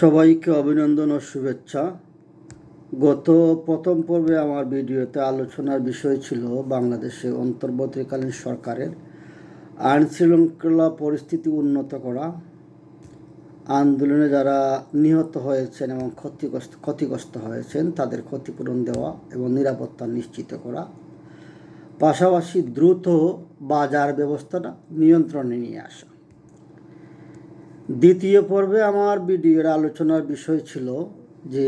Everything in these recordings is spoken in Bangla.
সবাইকে অভিনন্দন ও শুভেচ্ছা। গত প্রথম পর্বে আমার ভিডিওতে আলোচনার বিষয় ছিল বাংলাদেশে অন্তর্বর্তীকালীন সরকারের আইন শৃঙ্খলা পরিস্থিতি উন্নত করা, আন্দোলনে যারা নিহত হয়েছেন এবং ক্ষতিগ্রস্ত ক্ষতিগ্রস্ত হয়েছেন তাদের ক্ষতিপূরণ দেওয়া এবং নিরাপত্তা নিশ্চিত করা, পাশাপাশি দ্রুত বাজার ব্যবস্থাটা নিয়ন্ত্রণে নিয়ে আসা। দ্বিতীয় পর্বে আমার ভিডিওর আলোচনার বিষয় ছিল যে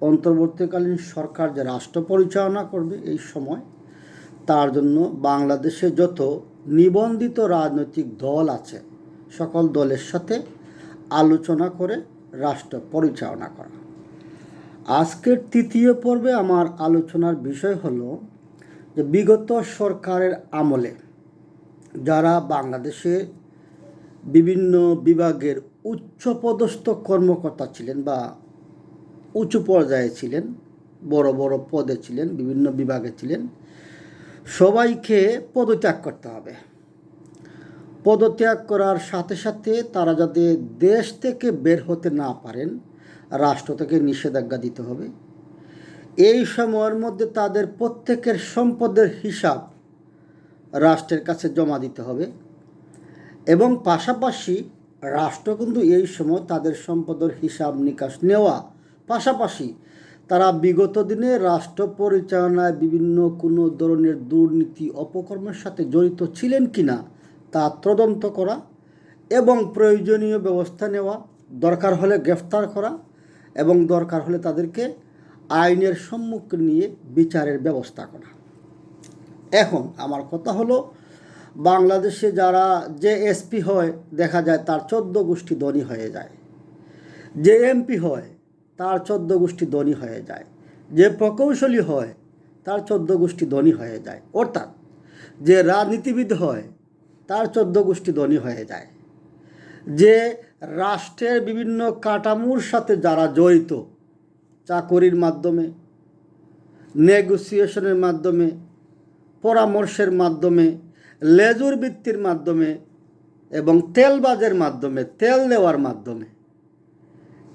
অন্তর্বর্তীকালীন সরকার যে রাষ্ট্র পরিচালনা করবে এই সময়, তার জন্য বাংলাদেশে যত নিবন্ধিত রাজনৈতিক দল আছে, সকল দলের সাথে আলোচনা করে রাষ্ট্র পরিচালনা করা। আজকের তৃতীয় পর্বে আমার আলোচনার বিষয় হলো যে বিগত সরকারের আমলে যারা বাংলাদেশে বিভিন্ন বিভাগের উচ্চপদস্থ কর্মকর্তা ছিলেন বা উঁচু পর্যায়ে ছিলেন, বড় বড় পদে ছিলেন, বিভিন্ন বিভাগে ছিলেন। সবাইকে পদত্যাগ করতে হবে। পদত্যাগ করার সাথে সাথে তারা যাতে দেশ থেকে বের হতে না পারেন, রাষ্ট্র থেকে নিষেধাজ্ঞা দিতে হবে। এই সময়ের মধ্যে তাদের প্রত্যেকের সম্পদের হিসাব রাষ্ট্রের কাছে জমা দিতে হবে। এবং পাশাপাশি রাষ্ট্র কিন্তু এই সময় তাদের সম্পদের হিসাব নিকাশ নেওয়া। পাশাপাশি তারা বিগত দিনে রাষ্ট্র পরিচালনায় বিভিন্ন কোনো ধরনের দুর্নীতি অপকর্মের সাথে জড়িত ছিলেন কি না তা তদন্ত করা এবং প্রয়োজনীয় ব্যবস্থা নেওয়া, দরকার হলে গ্রেফতার করা এবং দরকার হলে তাদেরকে আইনের সম্মুখীন নিয়ে বিচারের ব্যবস্থা করা। এখন আমার কথা হলো বাংলাদেশে যারা যে এসপি হয়, দেখা যায় তার চোদ্দ গোষ্ঠী ধনী হয়ে যায়। যে এমপি হয়, তার চোদ্দ গোষ্ঠী ধনী হয়ে যায়। যে প্রকৌশলী হয়, তার চোদ্দ গোষ্ঠী ধনী হয়ে যায়। অর্থাৎ যে রাজনীতিবিদ হয়, তার চোদ্দ গোষ্ঠী ধনী হয়ে যায়। যে রাষ্ট্রের বিভিন্ন কাঠামোর সাথে যারা জড়িত, চাকরির মাধ্যমে, নেগোসিয়েশনের মাধ্যমে, পরামর্শের মাধ্যমে লেজুর বৃত্তির মাধ্যমে এবং তেলবাজের মাধ্যমে, তেল দেওয়ার মাধ্যমে,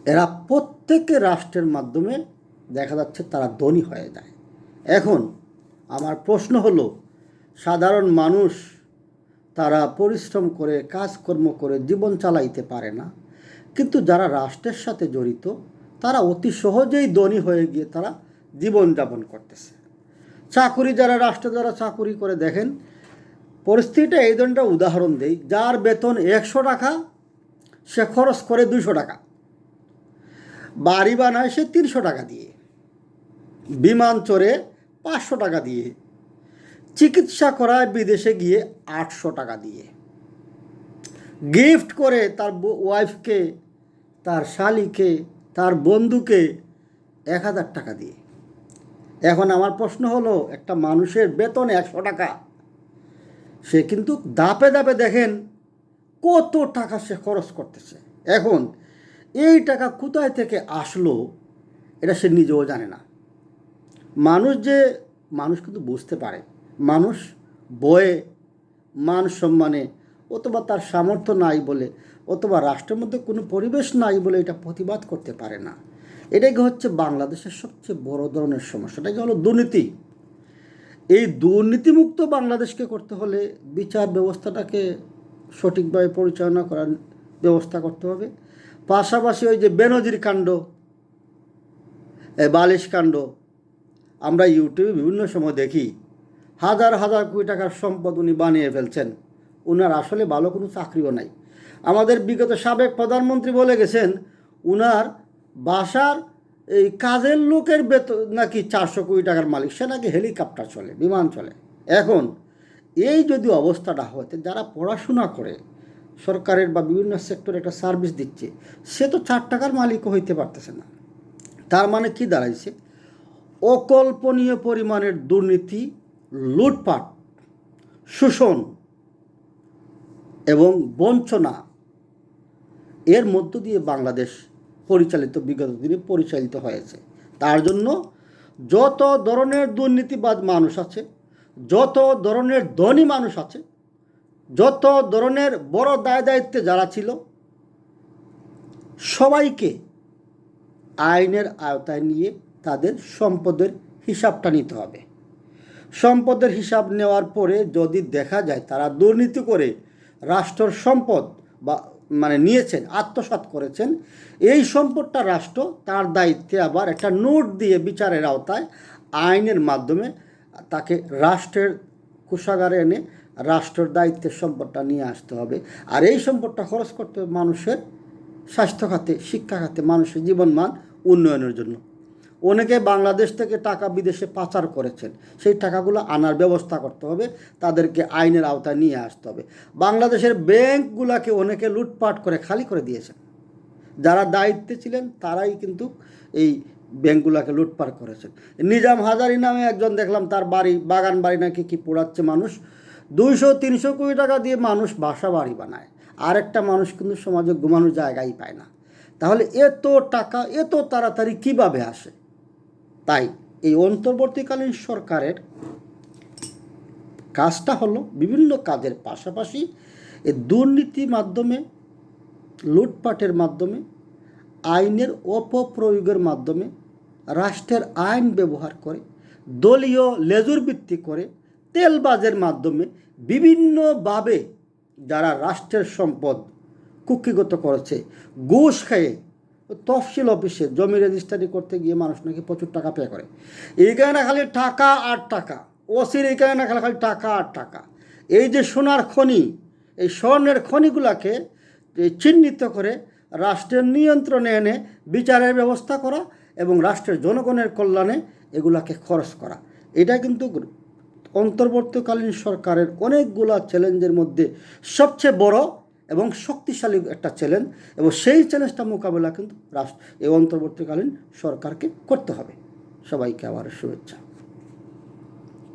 এরা প্রত্যেকে রাষ্ট্রের মাধ্যমে দেখা যাচ্ছে তারা ধনী হয়ে যায়। এখন আমার প্রশ্ন হলো, সাধারণ মানুষ তারা পরিশ্রম করে, কাজকর্ম করে, জীবন চালাইতে পারে না, কিন্তু যারা রাষ্ট্রের সাথে জড়িত, তারা অতি সহজেই ধনী হয়ে গিয়ে তারা জীবনযাপন করতেছে। চাকুরি যারা, রাষ্ট্র যারা চাকুরি করে দেখেন পরিস্থিতিটা এই ধরনের উদাহরণ দেই। যার বেতন একশো টাকা, সে খরচ করে দুশো টাকা। বাড়ি বানায় সে তিনশো টাকা দিয়ে। বিমান চড়ে পাঁচশো টাকা দিয়ে। চিকিৎসা করায় বিদেশে গিয়ে আটশো টাকা দিয়ে। গিফট করে তার ওয়াইফকে তার শালিকে, তার বন্ধুকে এক হাজার টাকা দিয়ে। এখন আমার প্রশ্ন হলো, একটা মানুষের বেতন একশো টাকা সে কিন্তু দাপে দাপে দেখেন কত টাকা সে খরচ করতেছে। এখন এই টাকা কোথায় থেকে আসলো, এটা সে নিজেও জানে না। মানুষ যে, মানুষ কিন্তু বুঝতে পারে। মানুষ বয়ে, মান সম্মানে, অথবা তার সামর্থ্য নাই বলে, অথবা রাষ্ট্রের মধ্যে কোনো পরিবেশ নাই বলে এটা প্রতিবাদ করতে পারে না। এটাই হচ্ছে বাংলাদেশের সবচেয়ে বড় ধরনের সমস্যা। এটাকে হলো দুর্নীতি। এই দুর্নীতিমুক্ত বাংলাদেশকে করতে হলে বিচার ব্যবস্থাটাকে সঠিকভাবে পরিচালনা করার ব্যবস্থা করতে হবে। পাশাপাশি ওই যে বেনজির কাণ্ড বালিশ কাণ্ড, আমরা ইউটিউবে বিভিন্ন সময় দেখি, হাজার হাজার কোটি টাকার সম্পদ উনি বানিয়ে ফেলছেন। উনার আসলে ভালো কোনো চাকরিও নাই। আমাদের বিগত সাবেক প্রধানমন্ত্রী বলে গেছেন, উনার বাসার এই কাজের লোকের বেতন নাকি চারশো কোটি টাকার মালিক, সে নাকি হেলিকপ্টার চলে, বিমান চলে। এখন এই যদি অবস্থাটা হতে যারা পড়াশোনা করে, সরকারের বা বিভিন্ন সেক্টরে একটা সার্ভিস দিচ্ছে, সে তো চার টাকার মালিকও হইতে পারতেছে না। তার মানে কি দাঁড়াইছে? অকল্পনীয় পরিমাণের দুর্নীতি, লুটপাট, শোষণ এবং বঞ্চনা, এর মধ্য দিয়ে বাংলাদেশ পরিচালিত, বিগত দিনে পরিচালিত হয়েছে। তার জন্য যত ধরনের দুর্নীতিবাদ মানুষ আছে, যত ধরনের ধনী মানুষ আছে, যত ধরনের বড় দায় দায়িত্বে যারা ছিল, সবাইকে আইনের আওতায় নিয়ে তাদের সম্পদের হিসাবটা নিতে হবে। সম্পদের হিসাব নেওয়ার পরে যদি দেখা যায় তারা দুর্নীতি করে রাষ্ট্রের সম্পদ বা মানে নিয়েছেন, আত্মসাৎ করেছেন। এই সম্পদটা রাষ্ট্র তার দায়িত্বে আবার একটা নোট দিয়ে বিচারের আওতায়, আইনের মাধ্যমে তাকে রাষ্ট্রের কোষাগারে এনে রাষ্ট্রের দায়িত্বের সম্পদটা নিয়ে আসতে হবে। আর এই সম্পদটা খরচ করতে হবে মানুষের স্বাস্থ্য খাতে শিক্ষা খাতে মানুষের জীবনমান উন্নয়নের জন্য। অনেকে বাংলাদেশ থেকে টাকা বিদেশে পাচার করেছেন। সেই টাকাগুলো আনার ব্যবস্থা করতে হবে, তাদেরকে আইনের আওতায় নিয়ে আসতে হবে। বাংলাদেশের ব্যাংকগুলোকে অনেকে লুটপাট করে খালি করে দিয়েছেন। যারা দায়িত্বে ছিলেন, তারাই কিন্তু এই ব্যাংকগুলোকে লুটপাট করেছেন। নিজাম হাজারি নামে একজন দেখলাম, তার বাড়ি, বাগান বাড়ি নাকি কি পোড়াচ্ছে মানুষ। দুইশো, তিনশো কোটি টাকা দিয়ে মানুষ বাসা বাড়ি বানায়। আরেকটা মানুষ কিন্তু সমাজে ঘুমানোর জায়গাই পায় না। তাহলে এত টাকা, এত তাড়াতাড়ি কীভাবে আসে? তাই এই অন্তর্বর্তীকালীন সরকারের কাজটা হলো বিভিন্ন কাজের পাশাপাশি এই দুর্নীতি মাধ্যমে, লুটপাটের মাধ্যমে, আইনের অপপ্রয়োগের মাধ্যমে রাষ্ট্রের আইন ব্যবহার করে, দলীয় লেজুর ভিত্তি করে, তেলবাজের মাধ্যমে বিভিন্নভাবে যারা রাষ্ট্রের সম্পদ কুক্ষিগত করেছে, ঘুষ খেয়ে তফসিল অফিসে জমি রেজিস্ট্রারি করতে গিয়ে মানুষ নাকি প্রচুর টাকা পে করে। এইখানে খালি টাকা আর টাকা। ওসির এইখানে খালি খালি টাকা আর টাকা। এই যে সোনার খনি, এই স্বর্ণের খনিগুলাকে চিহ্নিত করে রাষ্ট্রের নিয়ন্ত্রণে এনে বিচারের ব্যবস্থা করা এবং রাষ্ট্রের জনগণের কল্যাণে এগুলাকে খরচ করা। এটা কিন্তু অন্তর্বর্তীকালীন সরকারের অনেকগুলা চ্যালেঞ্জের মধ্যে সবচেয়ে বড় এবং শক্তিশালী একটা চ্যালেঞ্জ এবং সেই চ্যালেঞ্জটা মোকাবেলা কিন্তু রাষ্ট্র এই অন্তর্বর্তীকালীন সরকারকে করতে হবে। সবাইকে আবার শুভেচ্ছা।